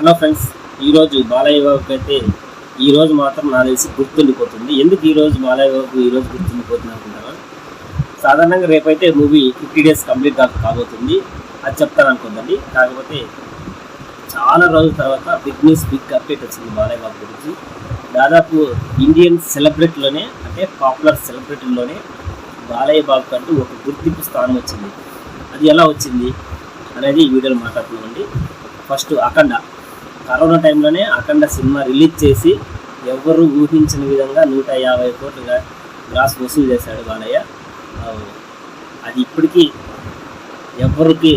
Hello friends ఈరోజు బాలయ్య బాబుకి అయితే ఈరోజు మాత్రం నాకు తెలిసి గుర్తుండిపోతుంది. ఎందుకు ఈరోజు బాలయ్య బాబు ఈ రోజు గుర్తుండిపోతుంది అనుకుంటారా? సాధారణంగా రేపైతే మూవీ ఫిఫ్టీ డేస్ కంప్లీట్ కా కాబోతుంది. అది చెప్తాను అనుకుందండి కాకపోతే చాలా రోజుల తర్వాత బిగ్ న్యూస్ బిగ్ అప్డేట్ వచ్చింది బాలయ్య బాబు గురించి. దాదాపు ఇండియన్ సెలబ్రిటీలోనే అంటే పాపులర్ సెలబ్రిటీలోనే బాలయ్య బాబు కంటూ ఒక గుర్తింపు స్థానం వచ్చింది. అది ఎలా వచ్చింది అనేది ఈ వీడియోలో మాట్లాడుతున్నామండి ఫస్ట్ అఖండ. కరోనా టైంలోనే అఖండ సినిమా రిలీజ్ చేసి ఎవరు ఊహించిన విధంగా నూట యాభై కోట్లుగా గ్రాస్ వసూలు చేశాడు బాలయ్య. అది ఇప్పటికీ ఎవరికి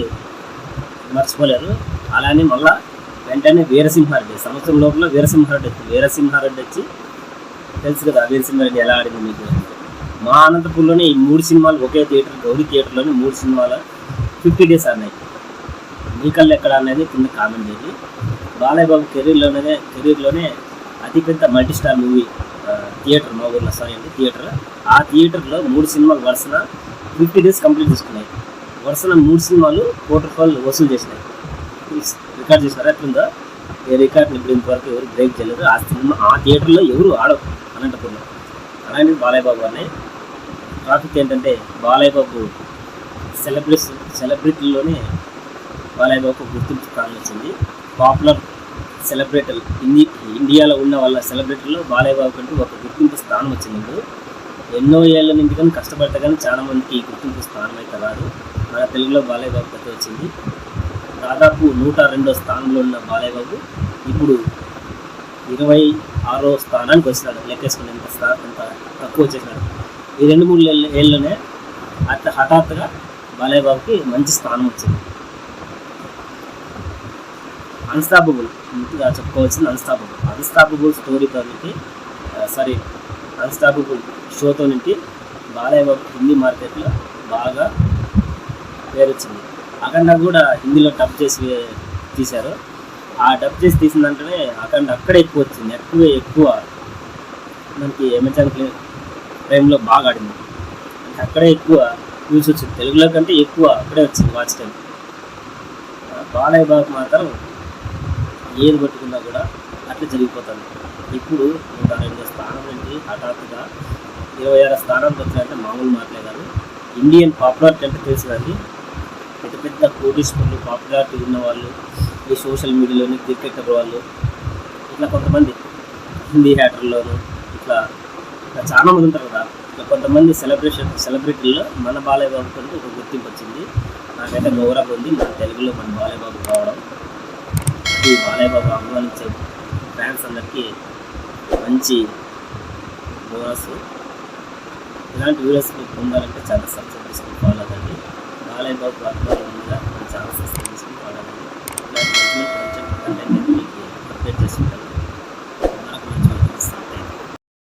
మర్చిపోలేరు అలానే మళ్ళా వెంటనే వీరసింహారెడ్డి సంవత్సరం లోపల వీరసింహారెడ్డి వచ్చి వీరసింహారెడ్డి వచ్చి తెలుసు కదా వీరసింహారెడ్డి ఎలా ఆడింది మీకు. మా అనంతపూర్లోనే ఈ మూడు సినిమాలు ఒకే థియేటర్ గౌరీ థియేటర్లోనే మూడు సినిమాలు ఫిఫ్టీ డేస్ అన్నాయి మీ కళ్ళు ఎక్కడ అనేది కింద కామెంట్ చేయండి. బాలయ్యబాబు కెరీర్లోనే కెరీర్లోనే అతిపెద్ద మల్టీ స్టార్ మూవీ థియేటర్ మా ఊర్లో సారీ అండి థియేటర్. ఆ థియేటర్లో మూడు సినిమాలు వరుసన ఫిఫ్టీ డేస్ కంప్లీట్ చేసుకున్నాయి. వరుసన మూడు సినిమాలు కోటి రూపాయలు వసూలు చేసినాయి. రికార్డ్ చేసినారు? ఎట్లుందో? ఏ రికార్డ్ని ఇప్పుడు ఇంతవరకు ఎవరు బ్రేక్ చేయలేదు. ఆ సినిమా ఆ థియేటర్లో ఎవరు ఆడవు అనంతపురంలో అలాంటిది బాలయ్య బాబు అని ట్రాఫిక్ ఏంటంటే బాలయ్య బాబు సెలబ్రిటీ సెలబ్రిటీలోనే బాలయ్య బాబుకు గుర్తింపు కావాల్సింది వచ్చింది. పాపులర్ సెలబ్రిటీలు ఇండి ఇండియాలో ఉన్న వాళ్ళ సెలబ్రిటీలో బాలయ్య బాబు కంటూ ఒక గుర్తింపు స్థానం వచ్చింది ఇప్పుడు ఎన్నో ఏళ్ళ నుంచి కానీ కష్టపడితే కానీ చాలామందికి ఈ గుర్తింపు స్థానం అయితే రాదు. మన తెలుగులో బాలయ్య బాబు వచ్చింది. దాదాపు నూట రెండో స్థానంలో ఉన్న బాలయ్య బాబు ఇప్పుడు ఇరవై ఆరో స్థానానికి వచ్చినాడు. లెక్కేసుకుని ఎంత స్థా ఎంత తక్కువ వచ్చేసినాడు ఈ రెండు మూడు ఏళ్ళ ఏళ్ళలోనే అట్లా హఠాత్తుగా బాలయ్య బాబుకి మంచి స్థానం వచ్చింది. అన్స్టాపబుల్ ముందుగా చెప్పుకోవాల్సింది అన్స్టాపబుల్ అన్స్టాపబుల్ స్టోరీతో నుండి సారీ అన్స్టాపబుల్ షోతో నుండి బాలయ్య బాబు హిందీ మార్కెట్లో బాగా పేరు వచ్చింది అఖండ కూడా హిందీలో డబ్ చేసి తీశారు. ఆ డబ్ చేసి తీసిన వెంటనే అఖండ అక్కడే ఎక్కువ వచ్చింది. ఎక్కువ ఎక్కువ మనకి అమెజాన్ టైంలో బాగా ఆడింది. అక్కడే ఎక్కువ వ్యూస్ వచ్చింది. తెలుగులో కంటే ఎక్కువ అక్కడే వచ్చింది వాచ్ టైం బాలయ్య బాబు మాత్రం ఏది పట్టుకున్నా కూడా అట్లా జరిగిపోతుంది ఇప్పుడు నూట రెండు స్థానం నుండి హఠాత్తుగా ఇరవై ఆరు స్థానానికి వచ్చాయంటే మామూలు మాటలే కాదు. ఇండియన్ పాపులారిటీ అంటే తెలుసు కానీ పెద్ద పెద్ద కోటీశ్వరులు పాపులారిటీ ఉన్న వాళ్ళు ఈ సోషల్ మీడియాలోని క్రికెటర్ వాళ్ళు ఇట్లా కొంతమంది హిందీ హ్యాటర్లోను ఇట్లా ఇట్లా చాలా మంది ఉంటారు కదా. ఇట్లా కొంతమంది సెలబ్రేషన్ సెలబ్రిటీల్లో మన బాలయ్య బాబు ఒక గుర్తింపు వచ్చింది. నాకైతే గౌరవం ఉంది. మన తెలుగులో మన బాలయ్య బాబు రావడం శ్రీ బాలయ్యబాబు ఆహ్వానించే ఫ్యాన్స్ అందరికీ మంచి బోనస్. ఇలాంటి వీడియోస్ మీకు పొందాలంటే చాలా సబ్స్క్రైబ్ చేసుకుని ఫాలో అవ్వండి బాలయ్య బాబు అభిమానులు చాలా సబ్స్క్రైబ్ చేసుకుని ఫాలో అవ్వండి ఇలాంటి కంటెంట్